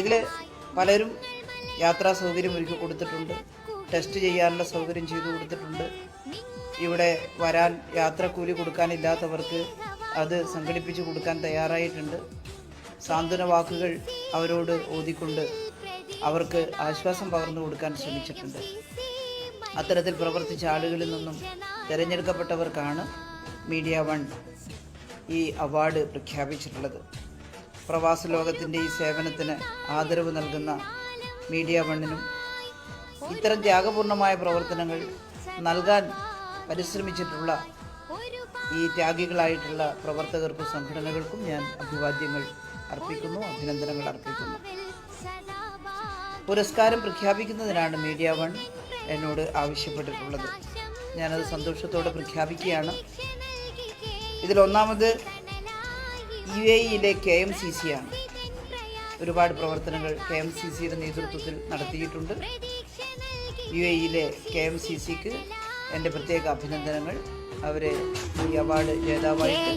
ഇതിൽ പലരും യാത്രാ സൗകര്യം ഒരുക്കി കൊടുത്തിട്ടുണ്ട്. ടെസ്റ്റ് ചെയ്യാനുള്ള സൗകര്യം ചെയ്തു കൊടുത്തിട്ടുണ്ട്. ഇവിടെ വരാൻ യാത്രക്കൂലി കൊടുക്കാനില്ലാത്തവർക്ക് അത് സംഘടിപ്പിച്ച് കൊടുക്കാൻ തയ്യാറായിട്ടുണ്ട്. സാന്ത്വന വാക്കുകൾ അവരോട് ഓതിക്കൊണ്ട് അവർക്ക് ആശ്വാസം പകർന്നു കൊടുക്കാൻ ശ്രമിച്ചിട്ടുണ്ട്. അത്തരത്തിൽ പ്രവർത്തിച്ച ആളുകളിൽ നിന്നും തിരഞ്ഞെടുക്കപ്പെട്ടവർക്കാണ് മീഡിയ വൺ ഈ അവാർഡ് പ്രഖ്യാപിച്ചിട്ടുള്ളത്. പ്രവാസ ലോകത്തിന്റെ ഈ സേവനത്തിന് ആദരവ് നൽകുന്ന മീഡിയ വണ്ണിനും ഇത്തരം ത്യാഗപൂർണമായ പ്രവർത്തനങ്ങൾ നൽകാൻ പരിശ്രമിച്ചിട്ടുള്ള ഈ ത്യാഗികളായിട്ടുള്ള പ്രവർത്തകർക്കും സംഘടനകൾക്കും ഞാൻ അഭിവാദ്യങ്ങൾ അർപ്പിക്കുന്നു അഭിനന്ദനങ്ങൾ അർപ്പിക്കുന്നു. പുരസ്കാരം പ്രഖ്യാപിക്കുന്നതിനാണ് മീഡിയ വൺ എന്നോട് ആവശ്യപ്പെട്ടിട്ടുള്ളത്. ഞാനത് സന്തോഷത്തോടെ പ്രഖ്യാപിക്കുകയാണ്. ഇതിലൊന്നാമത് യു എ ഇയിലെ കെ എം സി സി ആണ്. ഒരുപാട് പ്രവർത്തനങ്ങൾ കെ എം സി സിയുടെ നേതൃത്വത്തിൽ നടത്തിയിട്ടുണ്ട്. യു എ ഇയിലെ കെ എം സി സിക്ക് എന്റെ പ്രത്യേക അഭിനന്ദനങ്ങൾ. അവരെ ഈ അവാർഡ് ജേതാവായിട്ട്